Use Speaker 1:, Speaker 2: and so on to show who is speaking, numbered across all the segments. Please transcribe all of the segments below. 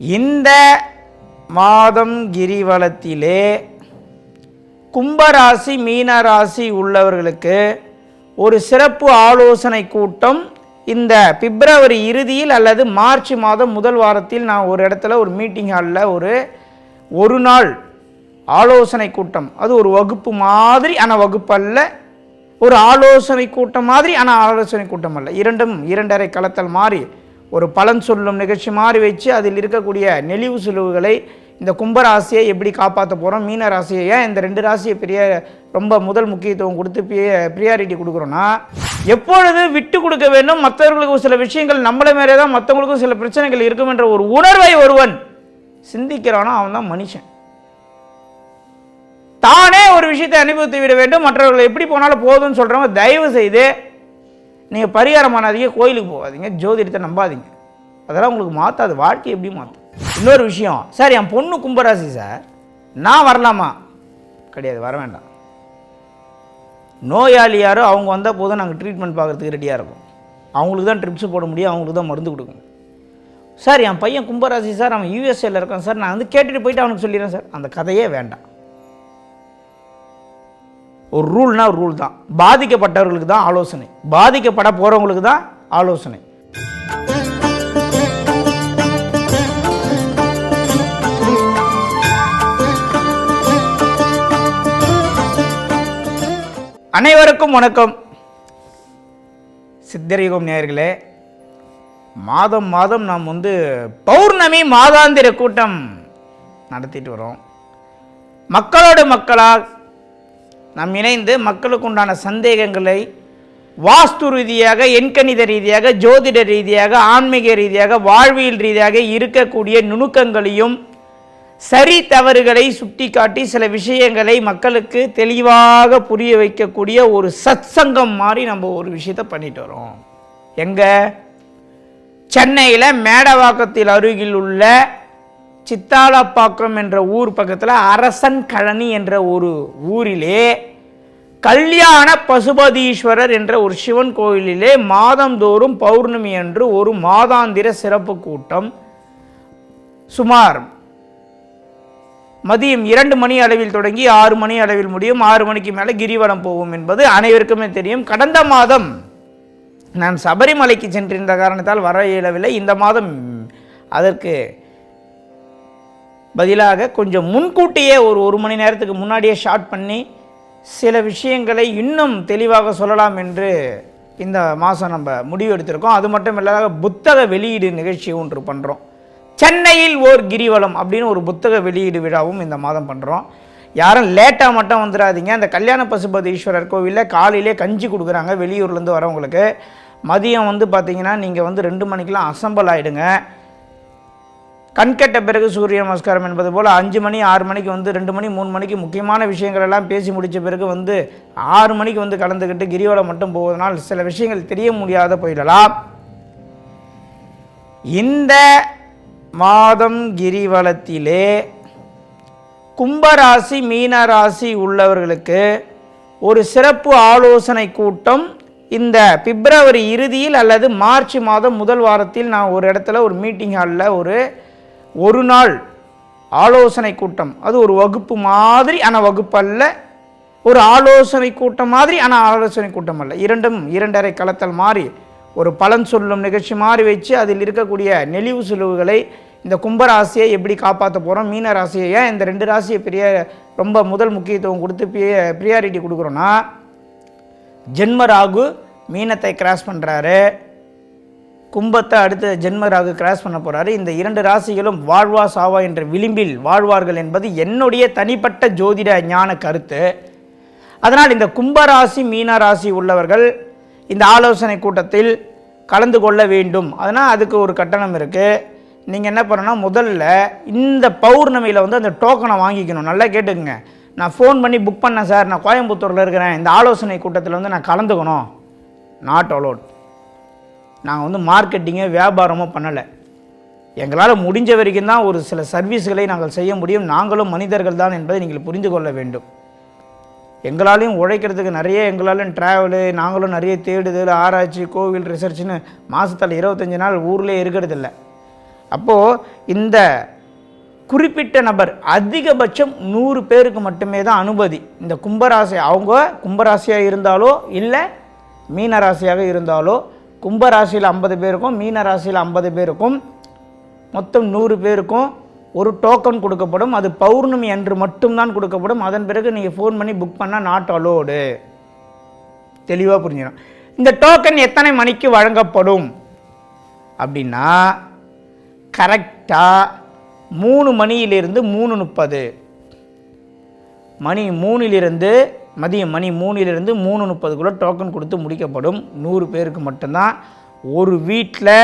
Speaker 1: இந்த மாதம் கிரிவலத்திலே கும்பராசி மீனராசி உள்ளவர்களுக்கு ஒரு சிறப்பு ஆலோசனை கூட்டம் இந்த பிப்ரவரி இறுதியில் அல்லது மார்ச் மாதம் முதல் வாரத்தில் நான் ஒரு இடத்துல ஒரு மீட்டிங் ஹாலில் ஒரு ஒரு நாள் ஆலோசனை கூட்டம். அது ஒரு வகுப்பு மாதிரி ஆனால் வகுப்பு அல்ல. ஒரு ஆலோசனை கூட்டம் மாதிரி ஆனால் ஆலோசனை கூட்டம் அல்ல. இரண்டும் இரண்டரை கலத்தல் மாறி ஒரு பலன் சொல்லும் நிகழ்ச்சி மாதிரி வச்சு அதில் இருக்கக்கூடிய நெளிவு சுழிவுகளை இந்த கும்பராசியை எப்படி காப்பாற்ற போகிறோம் மீன ராசியை ஏன் இந்த ரெண்டு ராசியை பெரிய ரொம்ப முதல் முக்கியத்துவம் கொடுத்து ப்ரியாரிட்டி கொடுக்குறோன்னா எப்பொழுது விட்டு கொடுக்க வேண்டும்? மற்றவர்களுக்கு சில விஷயங்கள் நம்மளை மேலே தான் மற்றவங்களுக்கும் சில பிரச்சனைகள் இருக்கும் என்ற ஒரு உணர்வை ஒருவன் சிந்திக்கிறானோ அவன் தான் மனுஷன். தானே ஒரு விஷயத்தை அனுபவித்து விட வேண்டும். மற்றவர்கள் எப்படி போனாலும் போதும்னு சொல்கிறவங்க தயவு செய்து நீங்கள் பரிகாரம் பண்ணாதீங்க கோயிலுக்கு போகாதீங்க ஜோதிடத்தை நம்பாதீங்க. அதெல்லாம் உங்களுக்கு மாற்றாது வாழ்க்கை எப்படி மாற்றும் இன்னொரு விஷயம் சார் என் பொண்ணு கும்பராசி சார் நான் வரலாமா? கிடையாது வர வேண்டாம். நோயாளி யாரோ அவங்க வந்தால் போதும் நாங்கள் ட்ரீட்மெண்ட் பார்க்குறதுக்கு ரெடியாக இருக்கும். அவங்களுக்கு தான் ட்ரிப்ஸ் போட முடியும் அவங்களுக்கு தான் மருந்து கொடுக்கணும். சார் என் பையன் கும்பராசி சார் அவன் யூஎஸ்ஏல இருக்கான் சார் நான் வந்து கேட்டுட்டு போயிட்டு அவனுக்கு சொல்லிடுறேன் சார். அந்த கதையே வேண்டாம். ஒரு ரூல்னா ஒரு ரூல் தான். பாதிக்கப்பட்டவர்களுக்கு தான் ஆலோசனை. பாதிக்கப்பட போகிறவங்களுக்கு தான் ஆலோசனை. அனைவருக்கும் வணக்கம். சித்தரிகம் நேயர்களே மாதம் மாதம் நாம் வந்து பௌர்ணமி மாதாந்திர கூட்டம் நடத்திட்டு வரோம். மக்களோட மக்களாக நாம் இணைந்து மக்களுக்கு உண்டான சந்தேகங்களை வாஸ்து ரீதியாக எண்கணித ரீதியாக ஜோதிட ரீதியாக ஆன்மீக ரீதியாக வாழ்வியல் ரீதியாக இருக்கக்கூடிய நுணுக்கங்களையும் சரி தவறுகளை சுட்டிக்காட்டி சில விஷயங்களை மக்களுக்கு தெளிவாக புரிய வைக்கக்கூடிய ஒரு சத்சங்கம் மாதிரி நம்ம ஒரு விஷயத்தை பண்ணிட்டு வரோம். எங்க? சென்னையில் மேடவாக்கத்தில் அருகில் உள்ள சித்தாலப்பாக்கம் என்ற ஊர் பக்கத்தில் அரசன் கழனி என்ற ஒரு ஊரிலே கல்யாண பசுபதீஸ்வரர் என்ற ஒரு சிவன் கோயிலிலே மாதந்தோறும் பௌர்ணமி அன்று ஒரு மாதாந்திர சிறப்பு கூட்டம் சுமார் மதியம் இரண்டு மணி அளவில் தொடங்கி ஆறு மணி அளவில் முடியும். ஆறு மணிக்கு மேலே கிரிவலம் போகும் என்பது அனைவருக்குமே தெரியும். கடந்த மாதம் நான் சபரிமலைக்கு சென்றிருந்த காரணத்தால் வர இயலவில்லை. இந்த மாதம் அதற்கு பதிலாக கொஞ்சம் முன்கூட்டியே ஒரு ஒரு மணி நேரத்துக்கு முன்னாடியே ஷார்ட் பண்ணி சில விஷயங்களை இன்னும் தெளிவாக சொல்லலாம் என்று இந்த மாதம் நம்ம முடிவு எடுத்திருக்கோம். அது மட்டும் இல்லாத புத்தக வெளியீடு நிகழ்ச்சி ஒன்று பண்ணுறோம் சென்னையில் ஓர் கிரிவலம் அப்படின்னு ஒரு புத்தக வெளியீடு விழாவும் இந்த மாதம் பண்ணுறோம் யாரும் லேட்டாக மட்டும் வந்துடாதீங்க அந்த கல்யாண பசுபதி ஈஸ்வரர் கோவிலில் காலையிலே கஞ்சி கொடுக்குறாங்க வெளியூர்லேருந்து வரவங்களுக்கு. மதியம் வந்து பார்த்தீங்கன்னா நீங்கள் வந்து ரெண்டு மணிக்கெலாம் அசம்பல் ஆகிடுங்க கண்கட்ட பிறகு சூரிய நமஸ்காரம் என்பது போல் அஞ்சு மணி ஆறு மணிக்கு வந்து ரெண்டு மணி மூணு மணிக்கு முக்கியமான விஷயங்கள் எல்லாம் பேசி முடித்த பிறகு வந்து ஆறு மணிக்கு வந்து கலந்துக்கிட்டு கிரிவலம் மட்டும் போவதனால் சில விஷயங்கள் தெரிய முடியாத போயிடலாம். இந்த மாதம் கிரிவலத்திலே கும்பராசி மீனராசி உள்ளவர்களுக்கு ஒரு சிறப்பு ஆலோசனை கூட்டம் இந்த பிப்ரவரி இறுதியில் அல்லது மார்ச் மாதம் முதல் வாரத்தில் நான் ஒரு இடத்துல ஒரு மீட்டிங் ஹாலில் ஒரு ஒரு நாள் ஆலோசனை கூட்டம். அது ஒரு வகுப்பு மாதிரி ஆனால் வகுப்பு அல்ல ஒரு ஆலோசனை கூட்டம் மாதிரி ஆனால் ஆலோசனை கூட்டம் அல்ல. இரண்டும் இரண்டரை களத்தல் மாறி ஒரு பலன் சொல்லும் நிகழ்ச்சி மாறி வச்சு அதில் இருக்கக்கூடிய நெளிவு சுழிவுகளை இந்த கும்பராசியை எப்படி காப்பாற்ற போகிறோம் மீன ராசியை ஏன் இந்த ரெண்டு ராசியை பெரிய ரொம்ப முதல் முக்கியத்துவம் கொடுத்து ப்ரியாரிட்டி கொடுக்குறோன்னா ஜென்ம ராகு மீனத்தை கிராஸ் பண்ணுறாரு கும்பத்தை அடுத்த ஜென்ம ராகு கிராஸ் பண்ண போகிறாரு இந்த இரண்டு ராசிகளும் வாழ்வா சாவா என்ற விளிம்பில் வாழ்வார்கள் என்பது என்னுடைய தனிப்பட்ட ஜோதிட ஞான கருத்து. அதனால் இந்த கும்பராசி மீன ராசி உள்ளவர்கள் இந்த ஆலோசனை கூட்டத்தில் கலந்து கொள்ள வேண்டும். அதனால் அதுக்கு ஒரு கட்டணம் இருக்குது நீங்கள் என்ன பண்ணணும்னா முதல்ல இந்த பௌர்ணமியில் வந்து அந்த டோக்கனை வாங்கிக்கணும். நல்லா கேட்டுக்குங்க. நான் ஃபோன் பண்ணி புக் பண்ணேன் சார். நான் கோயம்புத்தூரில் இருக்கிறேன். இந்த ஆலோசனை கூட்டத்தில் வந்து நான் கலந்துக்கணும். நாட் அலோட் நாங்கள் வந்து மார்க்கெட்டிங்கே வியாபாரமோ பண்ணலை. எங்களால் முடிஞ்ச வரைக்கும் தான் ஒரு சில சர்வீஸ்களை நாங்கள் செய்ய முடியும். நாங்களும் மனிதர்கள் தான் என்பதை நீங்கள் புரிந்து கொள்ள வேண்டும். எங்களாலையும் உழைக்கிறதுக்கு நிறைய எங்களாலும் ட்ராவலு நாங்களும் நிறைய தேடுதல் ஆராய்ச்சி கோவில் ரிசர்ச்னு மாதத்தில் இருபத்தஞ்சி நாள் ஊர்லேயே இருக்கிறதில்ல. அப்போது இந்த குறிப்பிட்ட நபர் அதிகபட்சம் நூறு பேருக்கு மட்டுமே தான் அனுமதி. இந்த கும்பராசி அவங்க கும்பராசியாக இருந்தாலோ இல்லை மீனராசியாக இருந்தாலோ கும்பராசியில் ஐம்பது பேருக்கும் மீனராசியில் ஐம்பது பேருக்கும் மொத்தம் நூறு பேருக்கும் ஒரு டோக்கன் கொடுக்கப்படும். அது பௌர்ணமி அன்று மட்டும்தான் கொடுக்கப்படும். அதன் பிறகு நீங்கள் ஃபோன் பண்ணி புக் பண்ணால் நாட் அலோடு தெளிவாக புரிஞ்சிடும் இந்த டோக்கன் எத்தனை மணிக்கு வழங்கப்படும்? அப்படின்னா கரெக்டாக மூணு மணியிலிருந்து மூணு முப்பது. மணி மூணிலிருந்து மதியம் மணி மூணிலிருந்து மூணு முப்பதுக்குள்ளே டோக்கன் கொடுத்து முடிக்கப்படும். நூறு பேருக்கு மட்டும்தான். ஒரு வீட்டில்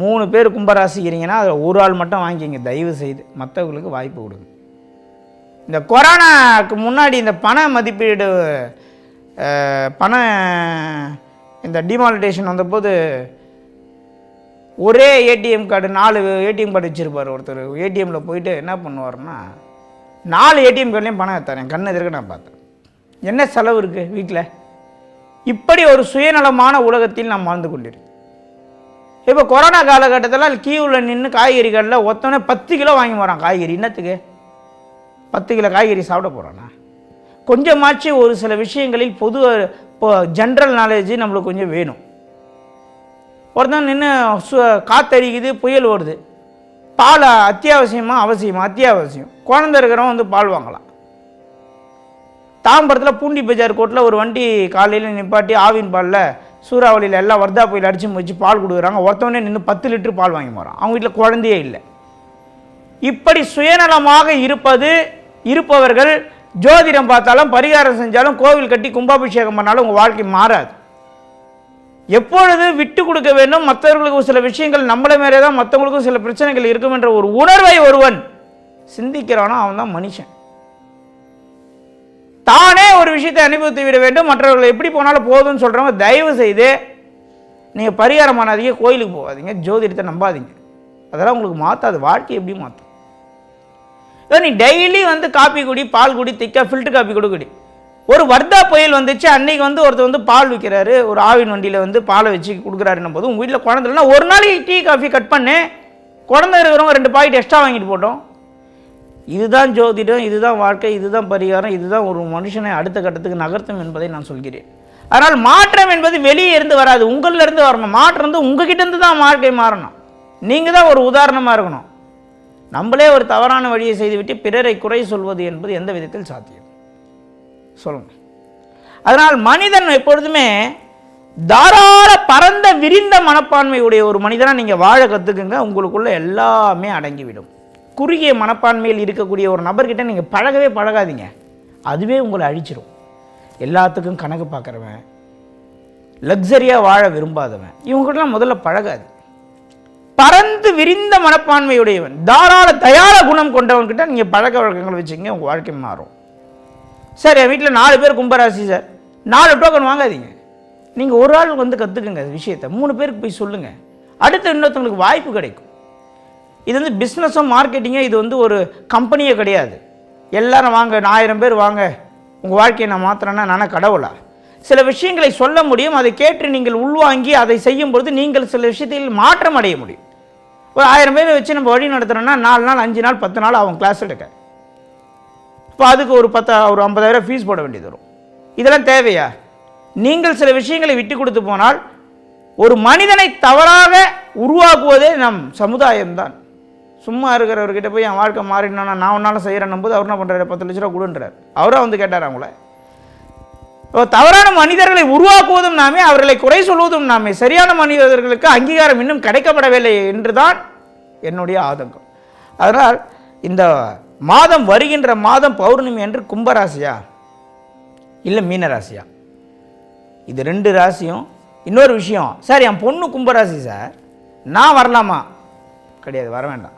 Speaker 1: மூணு பேர் கும்பராசிக்கிறீங்கன்னா அதில் ஒரு ஆள் மட்டும் வாங்கிக்கிங்க. தயவு செய்து மற்றவங்களுக்கு வாய்ப்பு கொடுங்க. இந்த கொரோனாக்கு முன்னாடி இந்த பண மதிப்பீடு பண இந்த டிமாலிட்டேஷன் வந்தபோது ஒரே ஏடிஎம் கார்டு நாலு ஏடிஎம் கார்டு வச்சுருப்பார் ஒருத்தர். ஏடிஎம்மில் போயிட்டு என்ன பண்ணுவார்னா நாலு ஏடிஎம் கார்டுலேயும் பணம் எடுத்தார். என் கண்ணு எதிர்க்க நான் பார்த்தேன். என்ன செலவு இருக்குது வீட்டில் இப்படி ஒரு சுயநலமான உலகத்தில் நாம் வாழ்ந்து கொண்டிருக்கோம் இப்போ கொரோனா காலகட்டத்தில் கியூவில் நின்று காய்கறி கடையில் ஒத்தவனே பத்து கிலோ வாங்கி போகிறான் காய்கறி. என்னத்துக்கு? பத்து கிலோ காய்கறி சாப்பிட போகிறானா கொஞ்சமாச்சு ஒரு சில விஷயங்களில் பொது இப்போ ஜென்ரல் நாலேஜ் நம்மளுக்கு கொஞ்சம் வேணும். ஒருத்தன் நின்று சு காத்தடிக்குது புயல் ஓடுது. பால் அத்தியாவசியமாக அவசியமாக அத்தியாவசியம். குழந்த இருக்கிறவன் வந்து பால் வாங்கலாம். தாம்பரத்தில் பூண்டி பஜார் கோட்டில் ஒரு வண்டி காலையில் நிப்பாட்டி ஆவின் பாலில் சூறாவளியில் எல்லாம் வர்தா புயல் அடித்து வச்சு பால் கொடுக்குறாங்க. ஒருத்தவனே நின்று பத்து லிட்டர் பால் வாங்கி போகிறான் அவங்க வீட்டில் குழந்தையே இல்லை. இப்படி சுயநலமாக இருப்பது இருப்பவர்கள் ஜோதிடம் பார்த்தாலும் பரிகாரம் செஞ்சாலும் கோவில் கட்டி கும்பாபிஷேகம் பண்ணாலும் உங்கள் வாழ்க்கை மாறாது. எப்பொழுது விட்டு கொடுக்க வேண்டும்? மற்றவர்களுக்கு சில விஷயங்கள் நம்மளை மேலே தான் மற்றவங்களுக்கும் சில பிரச்சனைகள் இருக்கும் என்ற ஒரு உணர்வை ஒருவன் சிந்திக்கிறானோ அவன் தான் மனுஷன். தானே ஒரு விஷயத்தை அனுபவித்து விட வேண்டும் மற்றவர்கள் எப்படி போனாலும் போதும்னு சொல்கிறவங்க தயவு செய்து நீங்கள் பரிகாரம் பண்ணாதீங்க கோயிலுக்கு போகாதீங்க ஜோதிடத்தை நம்பாதீங்க. அதெல்லாம் உங்களுக்கு மாற்றாது வாழ்க்கை எப்படி மாற்றும் இதோ நீ டெய்லி வந்து காப்பி குடி பால் குடி திக்கா ஃபில்டர் காப்பி கொடு குடி. ஒரு வர்தா புயல் வந்துச்சு அன்னைக்கு வந்து ஒருத்தர் வந்து பால் விற்கிறாரு ஒரு ஆவின் வண்டியில் வந்து பாலை வச்சு கொடுக்குறாருன்னும் போது உங்கள் வீட்டில் குழந்தை ஒரு நாளைக்கு டீ காஃபி கட் பண்ணு குழந்தை இருக்கிறவங்க ரெண்டு பாக்கெட் எக்ஸ்ட்ரா வாங்கிட்டு போட்டோம். இதுதான் ஜோதிடம் இதுதான் வாழ்க்கை இதுதான் பரிகாரம் இதுதான் ஒரு மனுஷனை அடுத்த கட்டத்துக்கு நகர்த்தும் என்பதை நான் சொல்கிறேன். அதனால் மாற்றம் என்பது வெளியே இருந்து வராது உங்களில் இருந்து வரணும். மாற்றம் வந்து உங்ககிட்ட இருந்து தான் வாழ்க்கை மாறணும். நீங்கள் தான் ஒரு உதாரணமாக இருக்கணும். நம்மளே ஒரு தவறான வழியை செய்துவிட்டு பிறரை குறை சொல்வது என்பது எந்த விதத்தில் சாத்தியம்? சொல்லுங்கள் அதனால் மனிதன் எப்பொழுதுமே தாராள பரந்த விரிந்த மனப்பான்மையுடைய ஒரு மனிதனாக நீங்கள் வாழ கற்றுக்குங்க உங்களுக்குள்ளே எல்லாமே அடங்கிவிடும். குறுகிய மனப்பான்மையில் இருக்கக்கூடிய ஒரு நபர்கிட்ட நீங்கள் பழகவே பழகாதீங்க. அதுவே உங்களை அழிச்சிடும் எல்லாத்துக்கும் கணக்கு பார்க்குறவன் லக்ஸரியாக வாழ விரும்பாதவன் இவங்ககிட்டலாம் முதல்ல பழகாது. பறந்து விரிந்த மனப்பான்மையுடையவன் தாராள தயார குணம் கொண்டவன்கிட்ட நீங்கள் பழக்க வழக்கங்களை வச்சுங்க உங்கள் வாழ்க்கை மாறும். சார் என் வீட்டில் நாலு பேர் கும்பராசி சார். நாலு டோக்கன் வாங்காதீங்க. நீங்கள் ஒரு ஆள் வந்து கற்றுக்குங்க விஷயத்தை. மூணு பேருக்கு போய் சொல்லுங்கள் அடுத்து இன்னொருத்தவங்களுக்கு வாய்ப்பு கிடைக்கும். இது வந்து பிஸ்னஸும் மார்க்கெட்டிங்கும் இது வந்து ஒரு கம்பெனியே கிடையாது. எல்லாரும் வாங்க நான் ஆயிரம் பேர் வாங்க உங்கள் வாழ்க்கையை நான் மாத்திரன்னா நானே கடவுளா? சில விஷயங்களை சொல்ல முடியும் அதை கேட்டு நீங்கள் உள்வாங்கி அதை செய்யும் பொழுது நீங்கள் சில விஷயத்தில் மாற்றம் அடைய முடியும். ஒரு ஆயிரம் பேரை வச்சு நம்ம வழி நடத்துகிறோன்னா நாலு நாள் அஞ்சு நாள் பத்து நாள் அவங்க கிளாஸ் எடுக்க இப்போ அதுக்கு ஒரு பத்து ஒரு ஐம்பதாயிரம் ஃபீஸ் போட வேண்டியது வரும். இதெல்லாம் தேவையா? நீங்கள் சில விஷயங்களை விட்டு கொடுத்து போனால் ஒரு மனிதனை தவறாக உருவாக்குவதே நம் சமுதாயம்தான். சும்மா இருக்கிறவர்கிட்ட போய் என் வாழ்க்கை மாறிடணும்னா நான் ஒன்றால் செய்கிறேன்னும் போது அவர் என்ன பண்ணுறாரு பத்து லட்ச ரூபா கொடுன்றார். அவரும் வந்து கேட்டார் அவங்கள. இப்போ தவறான மனிதர்களை உருவாக்குவதும் நாமே அவர்களை குறை சொல்வதும் நாமே சரியான மனிதர்களுக்கு அங்கீகாரம் இன்னும் கிடைக்கப்படவில்லை என்றுதான் என்னுடைய ஆதங்கம். அதனால் இந்த மாதம் வருகின்ற மாதம் பௌர்ணமி என்று கும்பராசியா இல்லை மீனராசியா? இது ரெண்டு ராசியும். இன்னொரு விஷயம் சார் என் பொண்ணு கும்பராசி சார். நான் வரலாமா? கிடையாது வர வேண்டாம்.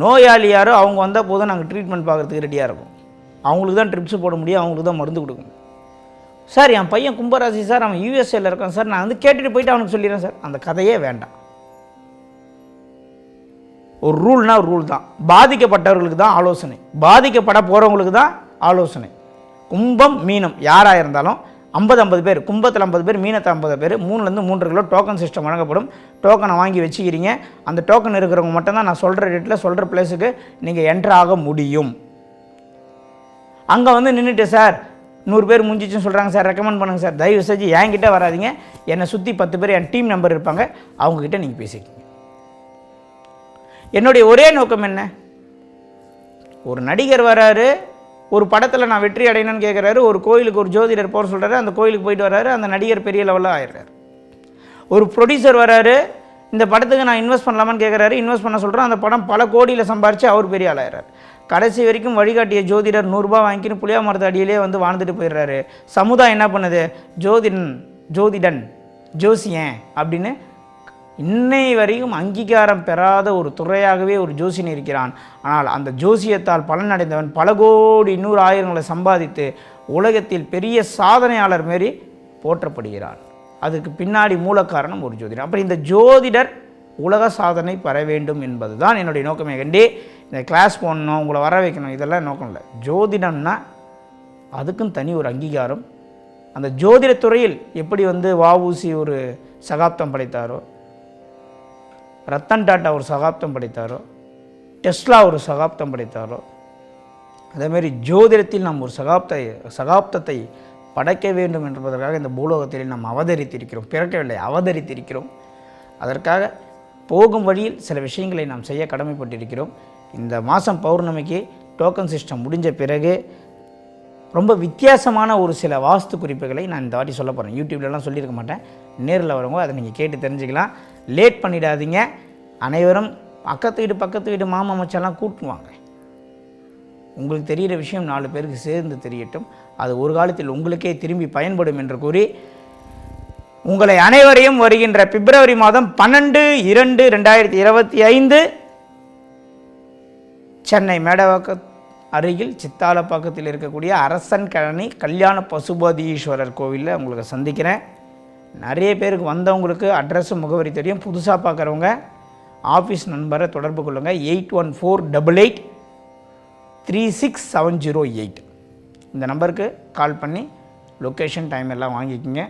Speaker 1: நோயாளி யாரோ அவங்க வந்தால் போதும் நாங்கள் ட்ரீட்மெண்ட் பார்க்குறதுக்கு ரெடியாக இருக்கும். அவங்களுக்கு தான் ட்ரிப்ஸ் போட முடியும் அவங்களுக்கு தான் மருந்து கொடுக்கும் சார் என் பையன் கும்பராசி சார் அவன் யூஎஸ்ஏல இருக்கான் சார். நான் வந்து கேட்டுட்டு போயிட்டு அவனுக்கு சொல்லிடுறேன் சார். அந்த கதையே வேண்டாம். ஒரு ரூல்னா ரூல் தான். பாதிக்கப்பட்டவர்களுக்கு தான் ஆலோசனை. பாதிக்கப்பட போகிறவங்களுக்கு தான் ஆலோசனை. கும்பம் மீனம் யாராக இருந்தாலும் ஐம்பது ஐம்பது பேர் கும்பத்தில் ஐம்பது பேர் மீனத்தில் ஐம்பது பேர் மூணுலேருந்து மூன்று கிலோ டோக்கன் சிஸ்டம் வழங்கப்படும். டோக்கனை வாங்கி வச்சுக்கிறீங்க. அந்த டோக்கன் இருக்கிறவங்க மட்டும்தான் நான் சொல்கிற டேட்டில் சொல்கிற பிளேஸுக்கு நீங்கள் என்ட்ரு ஆக முடியும். அங்கே வந்து நின்றுட்டு சார் நூறு பேர் முடிஞ்சிச்சுன்னு சொல்கிறாங்க சார் ரெக்கமெண்ட் பண்ணுங்கள் சார். தயவு செஞ்சு என்கிட்ட வராதீங்க. என்னை சுற்றி பத்து பேர் என் டீம் நம்பர் இருப்பாங்க. அவங்கக்கிட்ட நீங்கள் பேசிக்கிங்க. என்னுடைய ஒரே நோக்கம் என்ன? ஒரு நடிகர் வராரு ஒரு படத்தில் நான் வெற்றி அடையணும்னு கேட்குறாரு ஒரு கோயிலுக்கு ஒரு ஜோதிடர் போகிற சொல்கிறாரு அந்த கோயிலுக்கு போயிட்டு வராரு அந்த நடிகர் பெரிய லெவலில் ஆயிடுறாரு. ஒரு ப்ரொடியூசர் வராரு இந்த படத்துக்கு நான் இன்வெஸ்ட் பண்ணலாமான்னு கேட்குறாரு இன்வெஸ்ட் பண்ண சொல்கிறேன் அந்த படம் பல கோடியில் சம்பாரித்து அவர் பெரிய ஆளாயிறார் கடைசி வரைக்கும் வழிகாட்டிய ஜோதிடர் நூறுரூபா வாங்கிக்கின்னு புளியா மரத்து அடியிலே வந்து வாழ்ந்துட்டு போயிடுறாரு. சமுதாயம் என்ன பண்ணுது? ஜோதிடன் ஜோதிடன் ஜோசியன் அப்படின்னு இன்னை வரையும் அங்கீகாரம் பெறாத ஒரு துறையாகவே ஒரு ஜோசியன் இருக்கிறான். ஆனால் அந்த ஜோசியத்தால் பலனடைந்தவன் பல கோடி நூறு ஆயிரங்களை சம்பாதித்து உலகத்தில் பெரிய சாதனையாளர் மாரி போற்றப்படுகிறான். அதுக்கு பின்னாடி மூல காரணம் ஒரு ஜோதிடர். அப்புறம் இந்த ஜோதிடர் உலக சாதனை பெற வேண்டும் என்பது தான் என்னுடைய நோக்கமே. கண்டி இந்த கிளாஸ் போடணும் உங்களை வர வைக்கணும் இதெல்லாம் நோக்கம் இல்லை. ஜோதிடம்னா அதுக்கும் தனி ஒரு அங்கீகாரம். அந்த ஜோதிட துறையில் எப்படி வந்து வாவூசி ஒரு சகாப்தம் படைத்தாரோ ரத்தன் டாட்டா ஒரு சகாப்தம் படைத்தாரோ? டெஸ்லா ஒரு சகாப்தம் படைத்தாரோ? அதேமாரி ஜோதிடத்தில் நாம் ஒரு சகாப்த சகாப்தத்தை படைக்க வேண்டும் என்பதற்காக இந்த பூலோகத்தில் நாம் அவதரித்திருக்கிறோம். பிறக்கவில்லை அவதரித்திருக்கிறோம். அதற்காக போகும் வழியில் சில விஷயங்களை நாம் செய்ய கடமைப்பட்டிருக்கிறோம். இந்த மாதம் பௌர்ணமிக்கு டோக்கன் சிஸ்டம் முடிஞ்ச பிறகு ரொம்ப வித்தியாசமான ஒரு சில வாஸ்து குறிப்புகளை நான் இந்த வாட்டி சொல்ல போகிறேன் யூடியூப்லலாம் சொல்லியிருக்க மாட்டேன். நேரில் வரவங்க அதை நீங்கள் கேட்டு தெரிஞ்சுக்கலாம். லேட் பண்ணிடாதீங்க. அனைவரும் பக்கத்து வீடு பக்கத்து வீடு மாமா மச்செல்லாம் கூட்டுவாங்க. உங்களுக்கு தெரிகிற விஷயம் நாலு பேருக்கு சேர்ந்து தெரியட்டும். அது ஒரு காலத்தில் உங்களுக்கே திரும்பி பயன்படும் என்று கூறி உங்களை அனைவரையும் வருகின்ற பிப்ரவரி மாதம் பன்னெண்டு இரண்டு ரெண்டாயிரத்தி இருபத்தி ஐந்து சென்னை மேடவாக்க அருகில் சித்தாலப்பாக்கத்தில் இருக்கக்கூடிய அரசன் கழனி கல்யாண பசுபதீஸ்வரர் கோவிலில் உங்களுக்கு சந்திக்கிறேன். நிறைய பேருக்கு வந்தவங்களுக்கு அட்ரஸும் முகவரி தெரியும். புதுசாக பார்க்குறவங்க ஆஃபீஸ் நண்பரை தொடர்பு கொள்ளுங்கள் eight one four double eight three six seven zero eight. இந்த நம்பருக்கு கால் பண்ணி லொக்கேஷன் டைம் எல்லாம் வாங்கிக்கோங்க.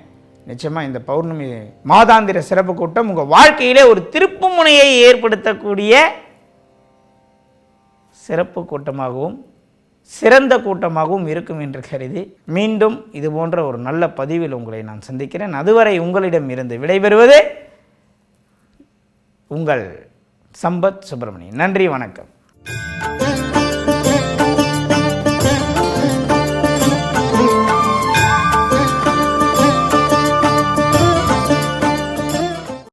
Speaker 1: நிச்சயமாக இந்த பௌர்ணமி மாதாந்திர சிறப்பு கூட்டம் உங்கள் வாழ்க்கையிலே ஒரு திருப்பு முனையை ஏற்படுத்தக்கூடிய சிறப்பு கூட்டமாகவும் சிறந்த கூட்டமாகவும் இருக்கும் என்று கருதி மீண்டும் இது போன்ற ஒரு நல்ல பதிவில் உங்களை நான் சந்திக்கிறேன். அதுவரை உங்களிடம் இருந்து விடைபெறுவது உங்கள் சம்பத் சுப்பிரமணியன். நன்றி வணக்கம்.